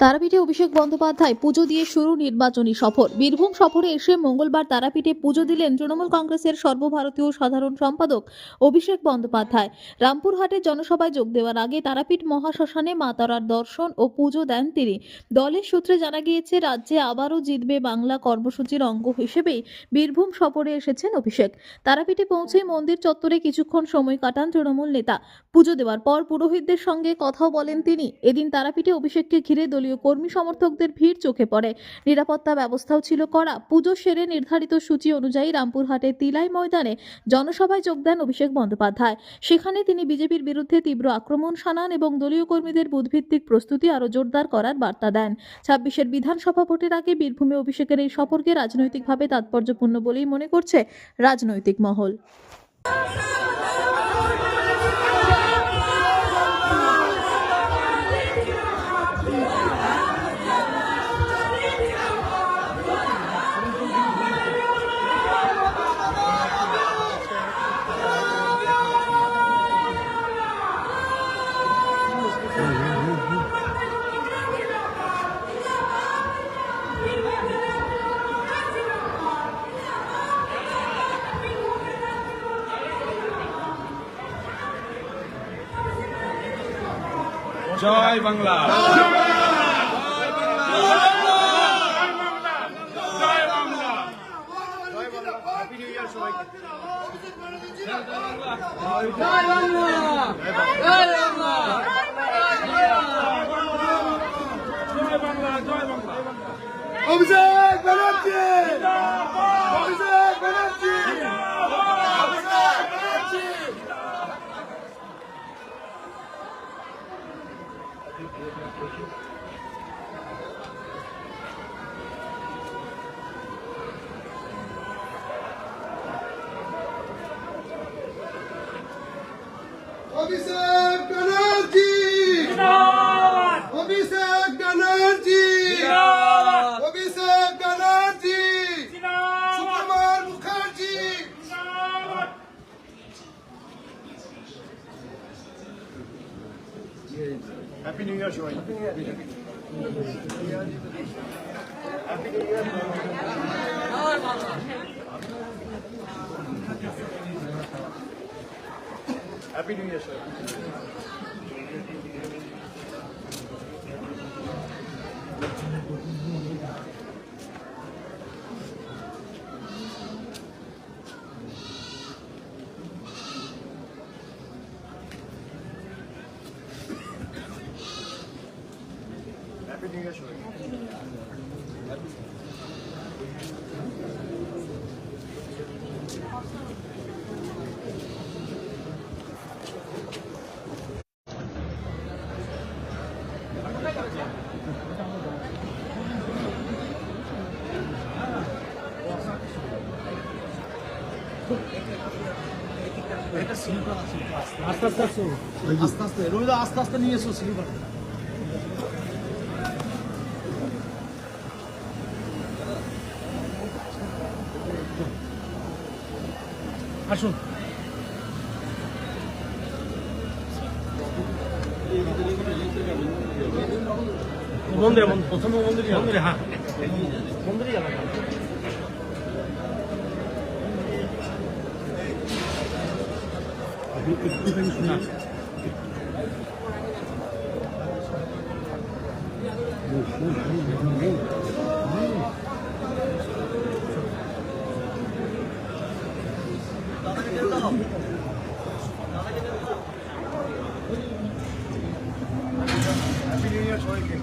তারাপীঠে অভিষেক বন্দ্যোপাধ্যায় পুজো দিয়ে শুরু নির্বাচনী সফর। বীরভূম সফরে এসে মঙ্গলবার তারাপীঠে পুজো দিলেন তৃণমূল কংগ্রেসের সর্বভারতীয় সাধারণ সম্পাদক অভিষেক বন্দ্যোপাধ্যায়। রামপুরহাটে জনসভায় যোগ দেওয়ার আগে তারাপীঠ মহাশ্মশানে মা তারার দর্শন ও পুজো দেন তিনি। দলের সূত্রে জানা গিয়েছে, রাজ্যে আবারও জিতবে বাংলা কর্মসূচির অঙ্গ হিসেবেই বীরভূম সফরে এসেছেন অভিষেক। তারাপীঠে পৌঁছে মন্দির চত্বরে কিছুক্ষণ সময় কাটান তৃণমূল নেতা। পুজো দেওয়ার পর পুরোহিতদের সঙ্গে কথাও বলেন তিনি। এদিন তারাপীঠে অভিষেককে ঘিরে দলীয় কর্মী সমর্থকদের ভিড় চোখে পড়ে। নিরাপত্তা ব্যবস্থাও ছিল করা পুজো সেরে নির্ধারিত সূচি অনুযায়ী রামপুরহাটে তিলাই ময়দানে জনসভায় যোগ দেন অভিষেক বন্দ্যোপাধ্যায়। সেখানে তিনি বিজেপির বিরুদ্ধে তীব্র আক্রমণ শানান এবং দলীয় কর্মীদের বুধভিত্তিক প্রস্তুতি আরও জোরদার করার বার্তা দেন। ছাব্বিশের বিধানসভা ভোটের আগে বীরভূমে অভিষেকের এই সফরকে রাজনৈতিকভাবে তাৎপর্যপূর্ণ বলেই মনে করছে রাজনৈতিক মহল। জয় বাংলা। জয় বাংলা জয় Bangla Abhishek Banerjee Abhishek Banerjee Abhishek Banerjee Abhishek Banerjee Happy New Year, Shoaib. Happy New Year. Happy New Year. Happy New Year, Shoaib. আস্তে আস্তে আসো। আস্তে আস্তে রবিদা আস্তে আস্তে নিয়ে এসো স্লিপার আসুন। মন্দিরে প্রথমে মন্দিরে মন্দিরে হ্যাঁ। মন্দিরে যাবেন হ্যাপি নিউ ইয়ার সবাইকে।